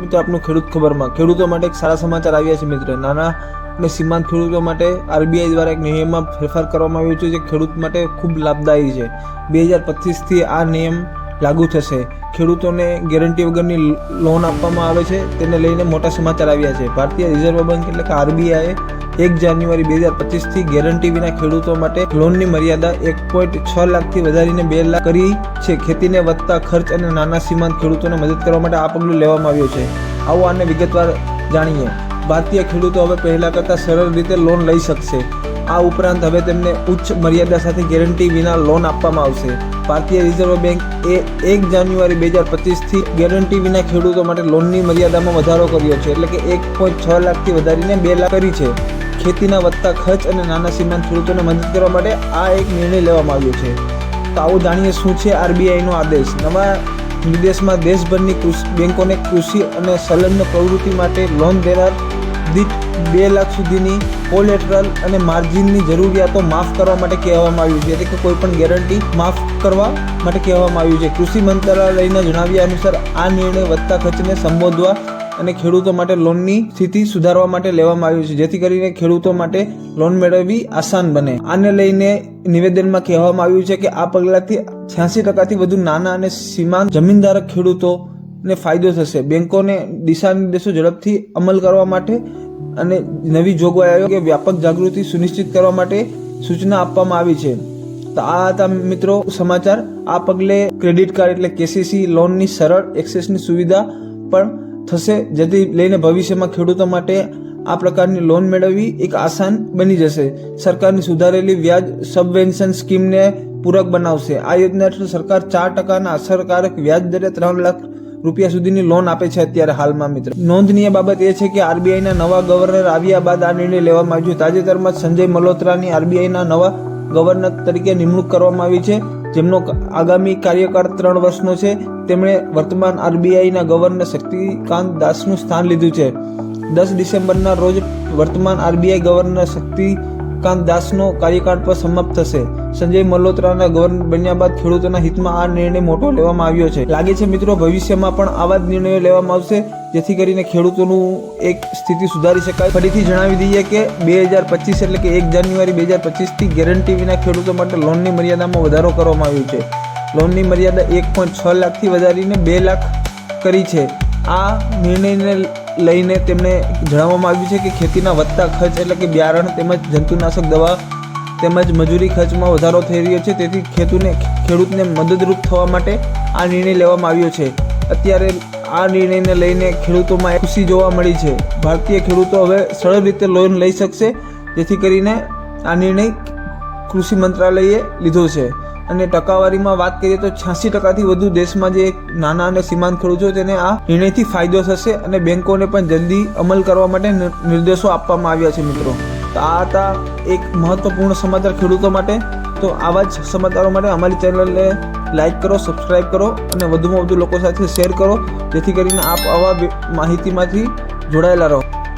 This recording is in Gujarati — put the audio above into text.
મિત્રો, આપનું ખેડૂત ખબરમાં. ખેડૂતો માટે એક સારા સમાચાર આવ્યા છે મિત્ર. નાના અને સીમાંત ખેડૂતો માટે આરબીઆઈ દ્વારા એક નિયમમાં ફેરફાર કરવામાં આવ્યો છે જે ખેડૂત માટે ખૂબ લાભદાયી છે. બે હજાર પચીસથી આ નિયમ લાગુ થશે. ખેડૂતોને ગેરંટી વગરની લોન આપવામાં આવે છે. તેને લઈને મોટા સમાચાર આવ્યા છે. ભારતીય રિઝર્વ બેંક એટલે કે આરબીઆઈએ એક જાન્યુઆરી બે હજાર પચીસથી ગેરંટી વિના ખેડૂતો માટે લોનની મર્યાદા એક પોઈન્ટ છ લાખથી વધારીને બે લાખ કરી છે. ખેતીને વધતા ખર્ચ અને નાના સીમાંત ખેડૂતોને મદદ કરવા માટે આ પગલું લેવામાં આવ્યું છે. આવો આને વિગતવાર જાણીએ. ભારતીય ખેડૂતો હવે પહેલા કરતાં સરળ રીતે લોન લઈ શકશે. આ ઉપરાંત હવે તેમને ઉચ્ચ મર્યાદા સાથે ગેરંટી વિના લોન આપવામાં આવશે. ભારતીય રિઝર્વ બેંક એ એક જાન્યુઆરી બે હજાર પચીસથી ગેરંટી વિના ખેડૂતો માટે લોનની મર્યાદામાં વધારો કર્યો છે. એટલે કે એક પોઈન્ટ છ લાખથી વધારીને બે લાખ કરી છે. ખેતીના વધતા ખર્ચ અને નાના સીમાંત ખેડૂતોને મદદ કરવા માટે આ એક નિર્ણય લેવામાં આવ્યો છે. તો આવું જાણીએ શું છે આરબીઆઈનો આદેશ? નવા નિર્દેશમાં દેશભરની કૃષિ બેન્કોને કૃષિ અને સંલગ્ન પ્રવૃત્તિ માટે લોન દેનાર દીઠ બે લાખ સુધીની કોલેટરલ અને માર્જિનની જરૂરિયાતો માફ કરવા માટે કહેવામાં આવ્યું છે. એટલે કે કોઈ ગેરંટી માફ કરવા માટે કહેવામાં આવ્યું છે. કૃષિ મંત્રાલયના જણાવ્યા અનુસાર આ નિર્ણય વધતા ખર્ચને સંબોધવા અને ખેડૂતો માટે લોનની સ્થિતિ સુધારવા માટે લેવામાં આવ્યું છે. જેથી કરીને ખેડૂતો માટે લોન મેળવવી આસાન બને. આને લઈને નિવેદનમાં કહેવામાં આવ્યું છે કે આ પગલાંથી છ્યાસી ટકાથી વધુ નાના અને સીમાંત જમીનધારક ખેડૂતોને ફાયદો થશે. બેંકોને દિશા નિર્દેશો ઝડપથી અમલ કરવા માટે અને નવી જોગવાઈઓ કે વ્યાપક જાગૃતિ સુનિશ્ચિત કરવા માટે સૂચના આપવામાં આવી છે. તો આ હતા મિત્રો સમાચાર. આ પગલે ક્રેડિટ કાર્ડ એટલે કેસીસી લોનની સરળ એક્સેસની સુવિધા પણ થશે. જેથી લઈને ભવિષ્યમાં ખેડૂતો માટે આ પ્રકારની લોન મેળવવી એક આસાન બની જશે. સરકારની સુધારેલી વ્યાજ સબવેન્શન સ્કીમને પૂરક બનાવશે. આ યોજના હેઠળ સરકાર ચાર ટકાના અસરકારક વ્યાજ દરે ત્રણ લાખ રૂપિયા સુધીની લોન આપે છે અત્યારે હાલમાં, મિત્ર. નોંધનીય બાબત એ છે કે આરબીઆઈના નવા ગવર્નર આવ્યા બાદ આ નિર્ણય લેવામાં આવ્યો તાજેતરમાં સંજય મલ્હોત્રાની આરબીઆઈના નવા ગવર્નર તરીકે નિમણૂક કરવામાં આવી છે. જેમનો આગામી કાર્યકાળ ત્રણ વર્ષનો છે, તેમણે વર્તમાન આરબીઆઈના ગવર્નર શક્તિકાંત દાસનું સ્થાન લીધું છે. દસ ડિસેમ્બરના રોજ વર્તમાન આરબીઆઈ ગવર્નર શક્તિકાંત દાસનો કાર્યકાળ પર સમાપ્ત થશે. સંજય મલ્હોત્રાના ગવર્નર બન્યા બાદ ખેડૂતોના હિતમાં આ નિર્ણય મોટો લેવામાં આવ્યો છે. લાગે છે મિત્રો, ભવિષ્યમાં પણ આવા જ નિર્ણયો લેવામાં આવશે, જેથી કરીને ખેડૂતોનું એક સ્થિતિ સુધારી શકાય. ફરીથી જણાવી દઈએ કે બે હજાર પચીસ એટલે કે એક જાન્યુઆરી બે હજાર પચીસથી ગેરંટી વિના ખેડૂતો માટે લોનની મર્યાદામાં વધારો કરવામાં આવ્યો છે. લોનની મર્યાદા એક પોઈન્ટ છ લાખથી વધારીને બે લાખ કરી છે. આ નિર્ણયને લઈને તેમણે જણાવવામાં આવ્યું છે કે ખેતીના વધતા ખર્ચ એટલે કે બિયારણ તેમજ જંતુનાશક દવા તેમજ મજૂરી ખર્ચમાં વધારો થઈ રહ્યો છે. તેથી ખેતુને, ખેડૂતને મદદરૂપ થવા માટે આ નિર્ણય લેવામાં આવ્યો છે. અત્યારે આ નિર્ણયને લઈને ખેડૂતોમાં ખુશી જોવા મળી છે. ભારતીય ખેડૂતો હવે સરળ રીતે લોન લઈ શકશે, જેથી કરીને આ નિર્ણય કૃષિ મંત્રાલયે લીધો છે. અને ટકાવારીમાં વાત કરીએ તો છ્યાસી ટકાથી વધુ દેશમાં જે નાના અને સીમાંત ખેડૂતો તેને આ નિર્ણયથી ફાયદો થશે અને બેંકોને પણ જલ્દી અમલ કરવા માટે નિર- નિર્દેશો આપવામાં આવ્યા છે, મિત્રો. તો આ હતા એક મહત્વપૂર્ણ સમાચાર ખેડૂતો માટે. તો આવા જ સમાચારો માટે અમારી ચેનલને લાઈક કરો સબસ્ક્રાઈબ કરો અને વધુમાં વધુ લોકો સાથે શેર કરો. જેથી કરીને આપ આવા માહિતીમાંથી જોડાયેલા રહો.